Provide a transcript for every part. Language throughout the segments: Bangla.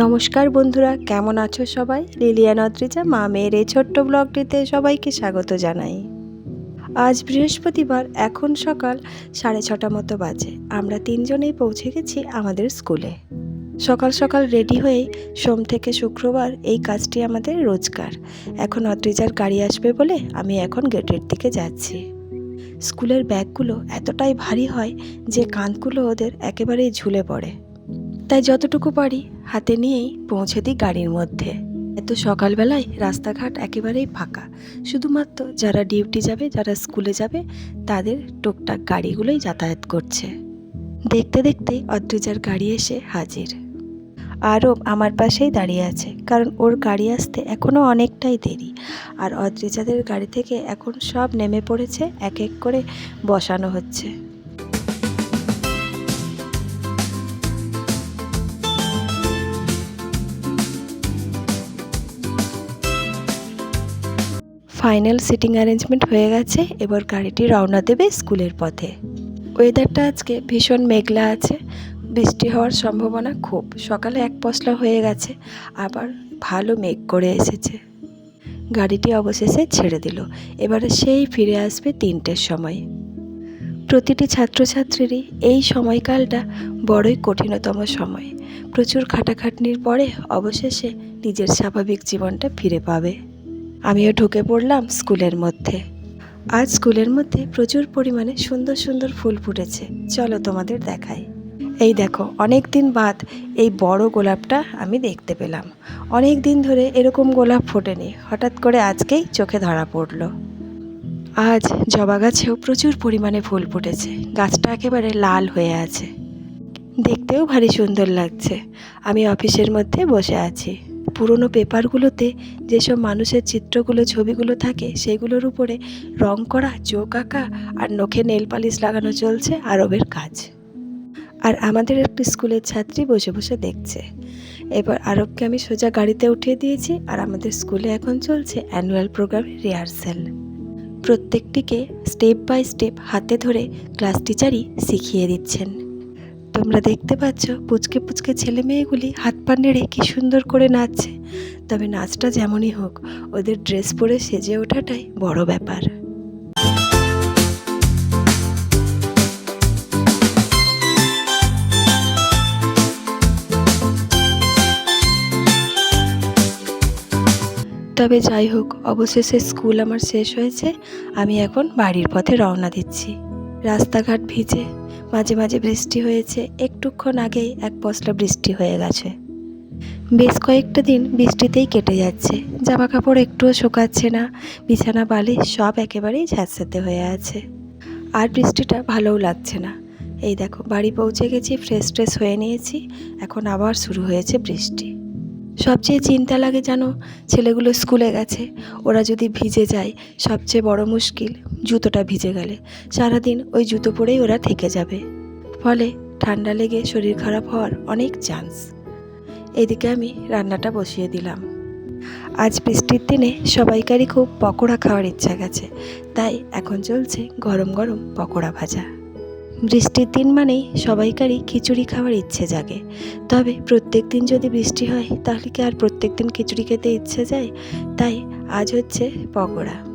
নমস্কার বন্ধুরা, কেমন আছো সবাই? লিলিয়ান অদ্রিজা, মা মেয়ের এই ছোট্ট ব্লগটিতে সবাইকে স্বাগত জানাই। আজ বৃহস্পতিবার, এখন সকাল সাড়ে ছটা মতো বাজে। আমরা তিনজনেই পৌঁছে গেছি আমাদের স্কুলে। সকাল সকাল রেডি হয়ে সোম থেকে শুক্রবার এই কাজটি আমাদের রোজগার। এখন অদ্রিজার গাড়ি আসবে বলে আমি এখন গেটের দিকে যাচ্ছি। স্কুলের ব্যাগগুলো এতটাই ভারী হয় যে কাঁধগুলো ওদের একেবারেই ঝুলে পড়ে। তাই যতটুকু পারি হাতে নিয়েই পৌঁছে দিই গাড়ির মধ্যে। এত সকালবেলায় রাস্তাঘাট একেবারেই ফাঁকা। শুধুমাত্র যারা ডিউটি যাবে, যারা স্কুলে যাবে, তাদের টুকটাক গাড়িগুলোই যাতায়াত করছে। দেখতে দেখতে অদ্রিজার গাড়ি এসে হাজির। আরও আমার পাশেই দাঁড়িয়ে আছে, কারণ ওর গাড়ি আসতে এখনও অনেকটাই দেরি। আর অদ্রিজাদের গাড়ি থেকে এখন সব নেমে পড়েছে, এক এক করে বসানো হচ্ছে। ফাইনাল সিটিং অ্যারেঞ্জমেন্ট হয়ে গেছে। এবার গাড়িটি রওনা দেবে স্কুলের পথে। ওয়েদারটা আজকে ভীষণ মেঘলা আছে। বৃষ্টি হওয়ার সম্ভাবনা খুব। সকালে এক পশলা হয়ে গেছে, আবার ভালো মেঘ করে এসেছে। গাড়িটি অবশেষে ছেড়ে দিল। এবারে সেই ফিরে আসবে তিনটের সময়। প্রতিটি ছাত্রছাত্রীরই এই সময়কালটা বড়ই কঠিনতম সময়। প্রচুর খাটাখাটনির পরে অবশেষে নিজের স্বাভাবিক জীবনটা ফিরে পাবে। আমিও ঢুকে পড়লাম স্কুলের মধ্যে। আজ স্কুলের মধ্যে প্রচুর পরিমাণে সুন্দর সুন্দর ফুল ফুটেছে। চলো তোমাদের দেখাই। এই দেখো অনেক দিন বাদ এই বড় গোলাপটা আমি দেখতে পেলাম। অনেক দিন ধরে এরকম গোলাপ ফোটেনি। হঠাৎ করে আজকেই চোখে ধরা পড়ল। আজ জবা গাছেও প্রচুর পরিমাণে ফুল ফুটেছে। গাছটা একেবারে লাল হয়ে আছে। দেখতেও ভারী সুন্দর লাগছে। আমি অফিসের মধ্যে বসে আছি। পুরনো পেপারগুলোতে যেসব মানুষের চিত্রগুলো, ছবিগুলো থাকে, সেগুলোর উপরে রং করা, চোখ আঁকা আর নখে নেল পালিশ লাগানো চলছে আরবের কাজ। আর আমাদের একটি স্কুলের ছাত্রী বসে বসে দেখছে। এবার আরবকে আমি সোজা গাড়িতে উঠিয়ে দিয়েছি আর আমাদের স্কুলে এখন চলছে অ্যানুয়াল প্রোগ্রামের রিহার্সেল। প্রত্যেকটিকে স্টেপ বাই স্টেপ হাতে ধরে ক্লাস টিচারই শিখিয়ে দিচ্ছেন। তোমরা দেখতে পাচ্ছ পুচকে পুচকে ছেলে মেয়েগুলি হাত পা নেড়ে কি সুন্দর করে নাচছে। তবে নাচটা যেমনই হোক, ওদের ড্রেস পরে সেজে ওঠাটাই বড় ব্যাপার। তবে যাই হোক, অবশেষে স্কুল আমার শেষ হয়েছে। আমি এখন বাড়ির পথে রওনা দিচ্ছি। রাস্তাঘাট ভিজে। মাঝে মাঝে বৃষ্টি হয়েছে। একটুক্ষণ আগেই এক পশলা বৃষ্টি হয়ে গেছে। বেশ কয়েকটা দিন বৃষ্টিতেই কেটে যাচ্ছে। জামা কাপড় একটুও শোকাচ্ছে না, বিছানা বালি সব একেবারেই ঝাঁসাতে হয়ে আছে। আর বৃষ্টিটা ভালোও লাগছে না। এই দেখো, বাড়ি পৌঁছে গেছি ফ্রেশ ট্রেশ হয়ে নিয়েছি, এখন আবার শুরু হয়েছে বৃষ্টি। সবচেয়ে চিন্তা লাগে জানো ছেলেগুলো স্কুলে গেছে। ওরা যদি ভিজে যায়, সবচেয়ে বড় মুশকিল জুতোটা ভিজে গেলে। সারাদিন ওই জুতো পরেই ওরা থেকে যাবে। ফলে ঠান্ডা লেগে শরীর খারাপ হওয়ার অনেক চান্স। এদিকে আমি রান্নাটা বসিয়ে দিলাম। আজ বৃষ্টির দিনে সবাইকারই খুব পকোড়া খাওয়ার ইচ্ছা গেছে। তাই এখন চলছে গরম গরম পকোড়া ভাজা। বৃষ্টির দিন মানেই সবাইকারই খিচুড়ি খাওয়ার ইচ্ছে জাগে। তবে প্রত্যেক দিন যদি বৃষ্টি হয়, তাহলে কি আর প্রত্যেক দিন খিচুড়ি খেতে ইচ্ছে যায়? তাই আজ হচ্ছে পকোড়া।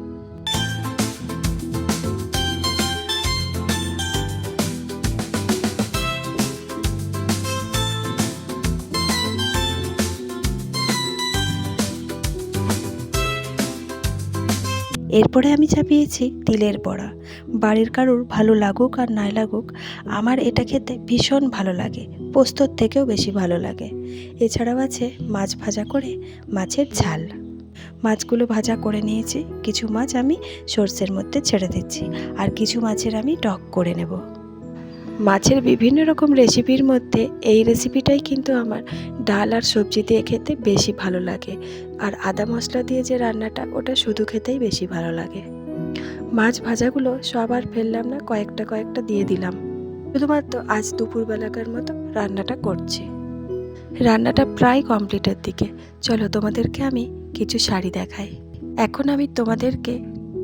এরপরে আমি চাপিয়েছি তিলের বড়া। বাড়ির কারুর ভালো লাগুক আর নাই লাগুক, আমার এটা খেতে ভীষণ ভালো লাগে, পোস্তর থেকেও বেশি ভালো লাগে। এছাড়াও আছে মাছ ভাজা করে মাছের ঝাল। মাছগুলো ভাজা করে নিয়েছি, কিছু মাছ আমি সর্ষের মধ্যে ছেড়ে দিচ্ছি, আর কিছু মাছের আমি টক করে নেব। মাছের বিভিন্ন রকম রেসিপির মধ্যে এই রেসিপিটাই কিন্তু আমার ডাল আর সবজি দিয়ে খেতে বেশি ভালো লাগে। আর আদা মশলা দিয়ে যে রান্নাটা, ওটা শুধু খেতেই বেশি ভালো লাগে। মাছ ভাজাগুলো সব আর ফেললাম না, কয়েকটা কয়েকটা দিয়ে দিলাম। শুধুমাত্র আজ দুপুরবেলাকার মতো রান্নাটা করছি। রান্নাটা প্রায় কমপ্লিটের দিকে। চলো তোমাদেরকে আমি কিছু শাড়ি দেখাই। এখন আমি তোমাদেরকে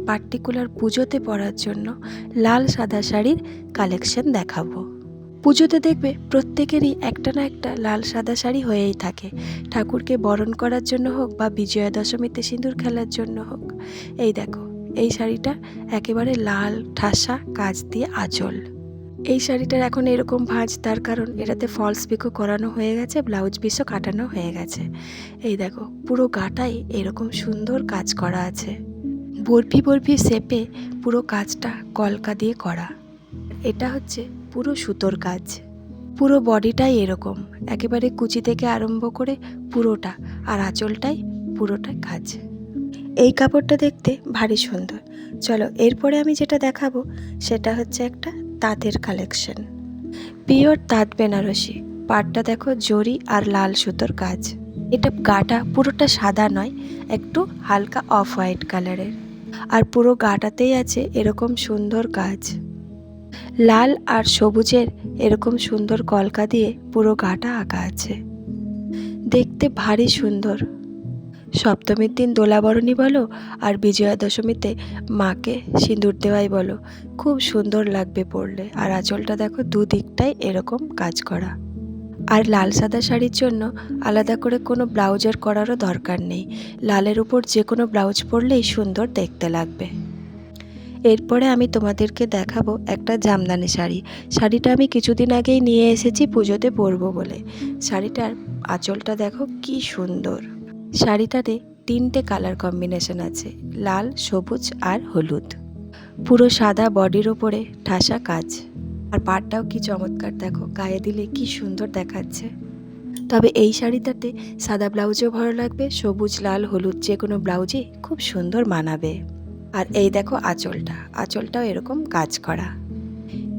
পার্টিকুলার পুজোতে পরার জন্য লাল সাদা শাড়ির কালেকশন দেখাবো। পুজোতে দেখবে প্রত্যেকেরই একটা না একটা লাল সাদা শাড়ি হয়েই থাকে। ঠাকুরকে বরণ করার জন্য হোক বা বিজয়া দশমীতে সিঁদুর খেলার জন্য হোক। এই দেখো, এই শাড়িটা একেবারে লাল ঠাসা কাজ দিয়ে আঁচল। এই শাড়িটার এখন এরকম ভাঁজ, তার কারণ এটাতে ফলস পিকো করানো হয়ে গেছে ব্লাউজ পিসও কাটানো হয়ে গেছে। এই দেখো, পুরো গাটাই এরকম সুন্দর কাজ করা আছে। বরফি বরফি শেপে পুরো কাজটা কলকা দিয়ে করা। এটা হচ্ছে পুরো সুতোর কাজ। পুরো বডিটাই এরকম। একেবারে কুচি থেকে আরম্ভ করে পুরোটা আর আঁচলটাই পুরোটা কাজ। এই কাপড়টা দেখতে ভারী সুন্দর। চলো, এরপরে আমি যেটা দেখাবো সেটা হচ্ছে একটা তাঁতের কালেকশন। পিওর তাঁত বেনারসি। পাটটা দেখো জরি আর লাল সুতোর কাজ। এটা গাটা পুরোটা সাদা নয়, একটু হালকা অফ হোয়াইট কালারের। আর পুরো গাটাতেই আছে এরকম সুন্দর কাজ লাল আর সবুজের এরকম সুন্দর কলকা দিয়ে পুরো গাটা আঁকা আছে। দেখতে ভারী সুন্দর। সপ্তমীর দিন দোলাবরণী বলো আর বিজয়া দশমীতে মাকে সিঁদুর দেওয়াই বলো। খুব সুন্দর লাগবে পরলে আর আঁচলটা দেখো, দুদিকটাই এরকম কাজ করা। আর লাল সাদা শাড়ির জন্য আলাদা করে কোনো ব্লাউজের করারও দরকার নেই। লালের উপর যে কোনো ব্লাউজ পরলেই সুন্দর দেখতে লাগবে। এরপরে আমি তোমাদেরকে দেখাবো একটা জামদানি শাড়ি। শাড়িটা আমি কিছুদিন আগেই নিয়ে এসেছি, পুজোতে পরবো বলে। শাড়িটার আঁচলটা দেখো কি সুন্দর। শাড়িটাতে তিনটে কালার কম্বিনেশন আছে, লাল, সবুজ আর হলুদ। পুরো সাদা বডির ওপরে ঠাসা কাজ। আর পাটটাও কি চমৎকার, দেখো। গায়ে দিলে কি সুন্দর দেখাচ্ছে। তবে এই শাড়িটাতে সাদা ব্লাউজও ভালো লাগবে, সবুজ, লাল, হলুদ যে কোনো ব্লাউজই খুব সুন্দর মানাবে। আর এই দেখো আঁচলটা, আঁচলটাও এরকম কাজ করা।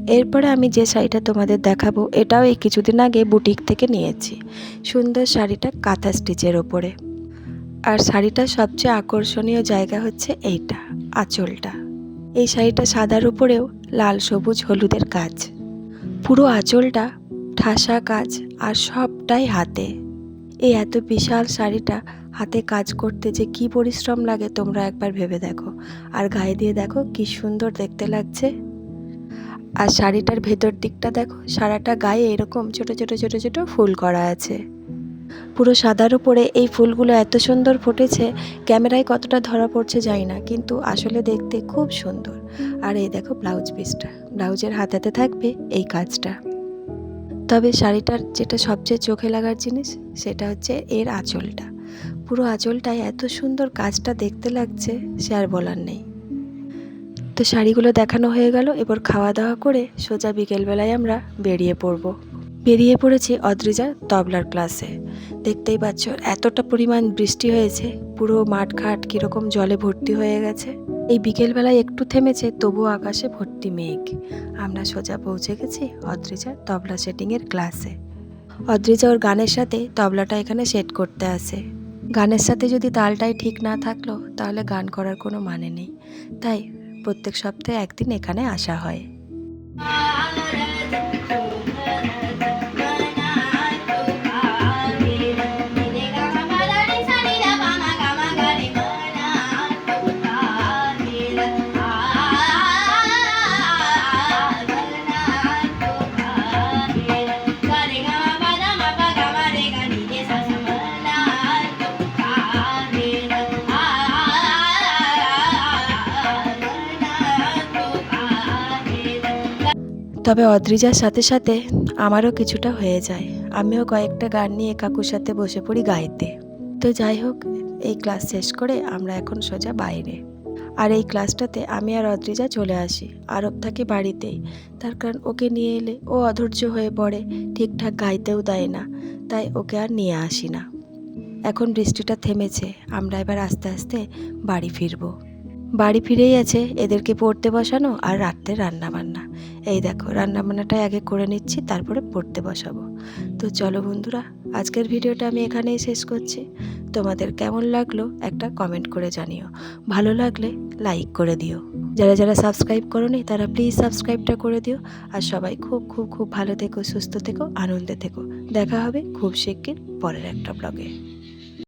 এরপরে আমি যে শাড়িটা তোমাদের দেখাবো, এটাও এই কিছুদিন আগে বুটিক থেকে নিয়েছি। সুন্দর শাড়িটা কাঁথা স্টিচের ওপরে। আর শাড়িটার সবচেয়ে আকর্ষণীয় জায়গা হচ্ছে এইটা, আঁচলটা। এই শাড়িটা সাদার উপরেও লাল, সবুজ, হলুদের কাজ। পুরো আঁচলটা ঠাসা কাজ আর সবটাই হাতে। এই এত বিশাল শাড়িটা হাতে কাজ করতে যে কি পরিশ্রম লাগে তোমরা একবার ভেবে দেখো। আর গায়ে দিয়ে দেখো কি সুন্দর দেখতে লাগছে। আর শাড়িটার ভেতর দিকটা দেখো, সারাটা গায়ে এরকম ছোট ছোট ছোট ছোট ফুল করা আছে। পুরো সাদার উপরে এই ফুলগুলো এত সুন্দর ফুটেছে, ক্যামেরায় কতটা ধরা পড়ছে জানি না, কিন্তু আসলে দেখতে খুব সুন্দর। আর এই দেখো ব্লাউজ পিসটা, ব্লাউজের হাতাতে থাকবে এই কাজটা। তবে শাড়িটার যেটা সবচেয়ে চোখে লাগার জিনিস, সেটা হচ্ছে এর আঁচলটা। পুরো আঁচলটায় এত সুন্দর কাজটা দেখতে লাগছে, সে আর বলার নেই। তো শাড়িগুলো দেখানো হয়ে গেল, এবার খাওয়া দাওয়া করে সোজা বিকেলবেলায় আমরা বেরিয়ে পড়ব। বেরিয়ে পড়েছি অদ্রিজা তবলার ক্লাসে। দেখতেই পাচ্ছ, এতটা পরিমাণ বৃষ্টি হয়েছে, পুরো মাঠঘাট কীরকম জলে ভর্তি হয়ে গেছে। এই বিকেলবেলায় একটু থেমেছে, তবুও আকাশে ভর্তি মেঘ। আমরা সোজা পৌঁছে গেছি অদ্রিজার তবলা সেটিংয়ের ক্লাসে। অদ্রিজা ওর গানের সাথে তবলাটা এখানে সেট করতে আসে। গানের সাথে যদি তালটাই ঠিক না থাকল, তাহলে গান করার কোনো মানে নেই। তাই প্রত্যেক সপ্তাহে একদিন এখানে আসা হয়। তবে অদ্রিজার সাথে সাথে আমারও কিছুটা হয়ে যায়। আমিও কয়েকটা গান নিয়ে কাকুর সাথে বসে পড়ি গাইতে। তো যাই হোক, এই ক্লাস শেষ করে আমরা এখন সোজা বাইরে। আর এই ক্লাসটাতে আমি আর অদ্রিজা চলে আসি, আরব থাকে বাড়িতেই। তার কারণ ওকে নিয়ে এলে ও অধৈর্য হয়ে পড়ে, ঠিকঠাক গাইতেও দেয় না, তাই ওকে আর নিয়ে আসি না। এখন বৃষ্টিটা থেমেছে, আমরা এবার আস্তে আস্তে বাড়ি ফিরবো। বাড়ি ফিরেই আছে এদেরকে পড়তে বসানো আর রাত্রে রান্না বান্না এই দেখো রান্না বান্নাটাই আগে করে নিচ্ছি, তারপরে পড়তে বসাবো। তো চলো বন্ধুরা, আজকের ভিডিওটা আমি এখানেই শেষ করছি। তোমাদের কেমন লাগল একটা কমেন্ট করে জানিও। ভালো লাগলে লাইক করে দিও। যারা যারা সাবস্ক্রাইব করোনি, তারা প্লিজ সাবস্ক্রাইবটা করে দিও। আর সবাই খুব খুব খুব ভালো থেকো, সুস্থ থেকো, আনন্দে থেকো। দেখা হবে খুব শিগগির পরের একটা ব্লগে।